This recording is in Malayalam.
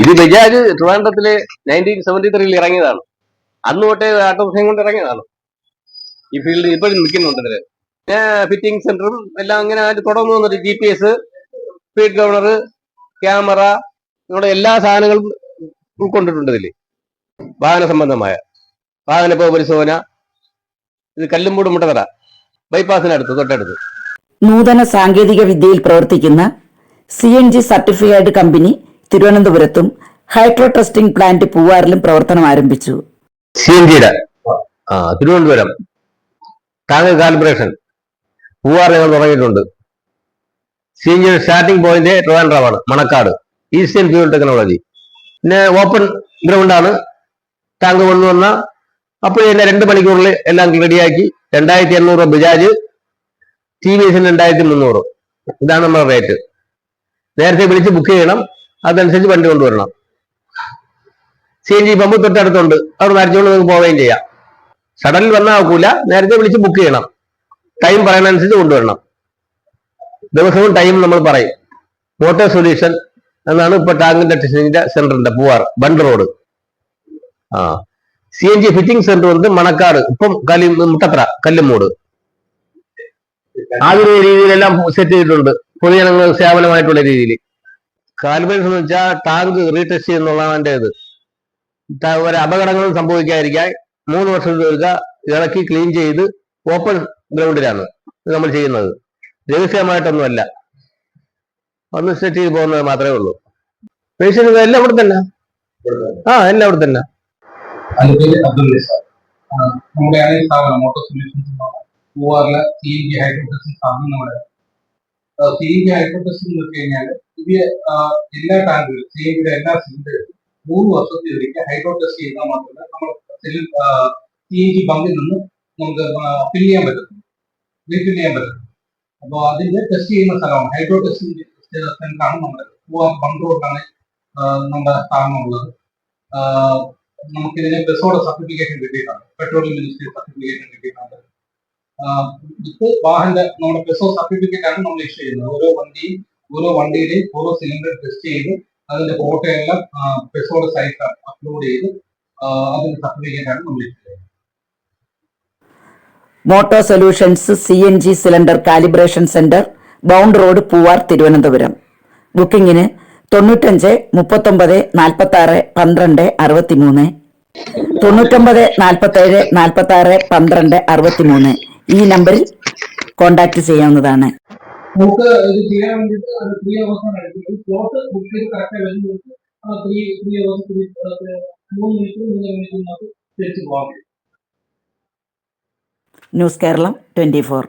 ഇത് ബജാജ് ട്രിവാൻഡ്രത്തിൽ നയന്റീൻ സെവന്റി ത്രീയിൽ ഇറങ്ങിയതാണ്. അന്ന് തൊട്ടേ ആട്ടോറിക്ഷയും കൊണ്ട് ഇറങ്ങിയതാണ്. ഈ ഫീൽഡ് ഇപ്പോഴും നിൽക്കുന്നുണ്ട് ഇതിൽ. പിന്നെ ഫിറ്റിംഗ് സെന്ററും എല്ലാം അങ്ങനെ അതിന് തുടർന്ന് വന്നിട്ട് G P S speed governor camera ഇവിടെ എല്ലാ സാധനങ്ങളും ഉൾക്കൊണ്ടിട്ടുണ്ട് ഇതിൽ. വാഹന സംബന്ധമായ. വാഹന പരിശോധന. ഇത് കല്ലുംപൂട് മുട്ടതറ ബൈപ്പാസിനടുത്ത് തൊട്ടടുത്ത്. നൂതന സാങ്കേതിക വിദ്യയിൽ പ്രവർത്തിക്കുന്ന C N G certified company തിരുവനന്തപുരത്തും ഹൈഡ്രോ ടെസ്റ്റിംഗ് പ്ലാന്റ് പൂവാറിലും പ്രവർത്തനം ആരംഭിച്ചു. സി എൻ ജിയുടെ തിരുവനന്തപുരം. ടാങ്ക് കാലിബ്രേഷൻ പൂവാർ ഞങ്ങൾ തുടങ്ങിയിട്ടുണ്ട്. സി എൻ ജിയുടെ സ്റ്റാർട്ടിംഗ് പോയിന്റ് ട്രിവാൻഡ്രമാണ് മണക്കാട്. ഈസ്റ്റേൺ ഫ്യൂൽ ടെക്നോളജി പിന്നെ ഓപ്പൺ ഗ്രൗണ്ടാണ് ടാങ്ക് കൊണ്ടു വന്ന അപ്പോഴേ തന്നെ രണ്ട് മണിക്കൂറിൽ എല്ലാം റെഡിയാക്കി രണ്ടായിരത്തി എണ്ണൂറ് ബജാജ്. ടി വി എസിന് രണ്ടായിരത്തി മുന്നൂറ് ഇതാണ് നമ്മുടെ റേറ്റ് നേരത്തെ വിളിച്ച് ബുക്ക് ചെയ്യണം. അതനുസരിച്ച് വണ്ടി കൊണ്ടുവരണം. സി എൻ ജി പമ്പ് തൊട്ടടുത്തുണ്ട്. അവിടെ വരച്ചുകൊണ്ട് നിങ്ങൾക്ക് പോവുകയും ചെയ്യാം. സഡനിൽ വന്നാൽ ആക്കൂല നേരത്തെ വിളിച്ച് ബുക്ക് ചെയ്യണം. ടൈം പറയുന്നതനുസരിച്ച് കൊണ്ടുവരണം. ദിവസവും ടൈം നമ്മൾ പറയും. മോട്ടോർ സൊല്യൂഷൻ എന്നാണ് ഇപ്പൊ ടാങ്കിന്റെ ടെസ്റ്റിന്റെ സെന്ററിന്റെ പൂവാർ ബണ്ട് റോഡ് ആ. C N G fitting centre വന്നിട്ട് മണക്കാട് ഇപ്പം കലി മുട്ടത്ര കല്ലുമൂട് ആധുനിക രീതിയിലെല്ലാം സെറ്റ് ചെയ്തിട്ടുണ്ട്. പൊതുജനങ്ങൾ സേവനമായിട്ടുള്ള രീതിയിൽ. കാൽബേഴ്സ് എന്ന് വെച്ചാൽ ടാങ്ക് റീടെസ്റ്റ് ചെയ്യുന്നുള്ളതാണ് എന്റെ ഇത് ഒരു അപകടങ്ങളും സംഭവിക്കാതിരിക്കാൻ മൂന്ന് വർഷത്തിൽ ഒരുക്ക ഇളക്കി ക്ലീൻ ചെയ്ത് ഓപ്പൺ ഗ്രൗണ്ടിലാണ് നമ്മൾ ചെയ്യുന്നത്. രഹസ്യമായിട്ടൊന്നുമല്ല. ഒന്ന് സെറ്റ് ചെയ്ത് പോകുന്നത് മാത്രമേ ഉള്ളൂ. പേഷ്യന്റ് എല്ലാം ഇവിടെ തന്നെ ആ എല്ലാം ഇവിടെ തന്നെ നമ്മുടെ സ്ഥാപനം മോട്ടോർ സൊല്യൂഷൻസ് പൂവാറിലെ സി എൻ ജി സ്ഥാപനം നമ്മുടെ സി എൻ ഹൈഡ്രോ ടെസ്റ്റിംഗ് എന്ന് വെച്ച് കഴിഞ്ഞാൽ പുതിയ എല്ലാ ടാങ്കുകളും സി എല്ലാ സിലിണ്ടറുകളും മൂന്ന് വർഷത്തിലൊരിക്കൽ ഹൈഡ്രോ ടെസ്റ്റ് ചെയ്താൽ മാത്രമേ നമ്മൾ സി എൻ ജി ബങ്കിൽ നിന്ന് നമുക്ക് ഫിൽ ചെയ്യാൻ പറ്റത്തുള്ളൂ. റീഫിൽ ചെയ്യാൻ പറ്റും അപ്പോൾ അതിന്റെ ടെസ്റ്റ് ചെയ്യുന്ന സ്ഥലമാണ്. ഹൈഡ്രോ ടെസ്റ്റിന്റെ സെന്ററാണ് നമ്മുടെ ബങ്ക് റോഡിലാണ് ആ, നമ്മുടെ സ്ഥാപനം ഉള്ളത് ആ, നമുക്ക് ഇതിന് ബസോടെ സർട്ടിഫിക്കേഷൻ കിട്ടിയിട്ടാണ് പെട്രോളിയം മിനിസ്ട്രി സർട്ടിഫിക്കേഷൻ കിട്ടിയിട്ടുണ്ട്. ആഹ് ഇത് വാഹന നമ്മുടെ പെസോ സർട്ടിഫിക്കറ്റ് ആണ് നമ്മൾ ഇഷ്യൂ ചെയ്യുന്നത്. ഓരോ വണ്ടിയും ഓരോ വണ്ടിയുടെയും ഓരോ സിലിണ്ടർ ടെസ്റ്റ് ചെയ്ത് അതിന്റെ ഫോട്ടോ എല്ലാം പെസോയുടെ സൈറ്റ് അപ്ലോഡ് ചെയ്ത് അതിന്റെ സർട്ടിഫിക്കറ്റ് ആണ് നമ്മൾ ഇഷ്യൂ ചെയ്യുന്നത്. Motor solutions C N G cylinder calibration centre bund road Poovar Thiruvananthapuram ബുക്കിംഗിന് തൊണ്ണൂറ്റഞ്ച് മുപ്പത്തൊമ്പത് നാൽപ്പത്തി ആറ് പന്ത്രണ്ട് അറുപത്തിമൂന്ന്. തൊണ്ണൂറ്റൊമ്പത് നാൽപ്പത്തേഴ് നാൽപ്പത്തി ആറ് പന്ത്രണ്ട് അറുപത്തിമൂന്ന്. ഈ നമ്പറിൽ കോണ്ടാക്ട് ചെയ്യാവുന്നതാണ്. നമുക്ക് ഇത് ചെയ്യാൻ വേണ്ടിയിട്ട് അത് ത്രീ അവേഴ്സ് ആണ് എടുക്കുന്നത് സ്ലോട്ട് ബുക്ക് ചെയ്ത് കറക്റ്റ് വരുന്നത് ത്രീ ത്രീ അവേഴ്സ് മൂന്ന് മണിക്കൂർ മൂന്നര മണിക്കൂറിനകത്ത് തിരിച്ചു പോകാൻ ന്യൂസ് കേരളം ട്വന്റി ഫോർ.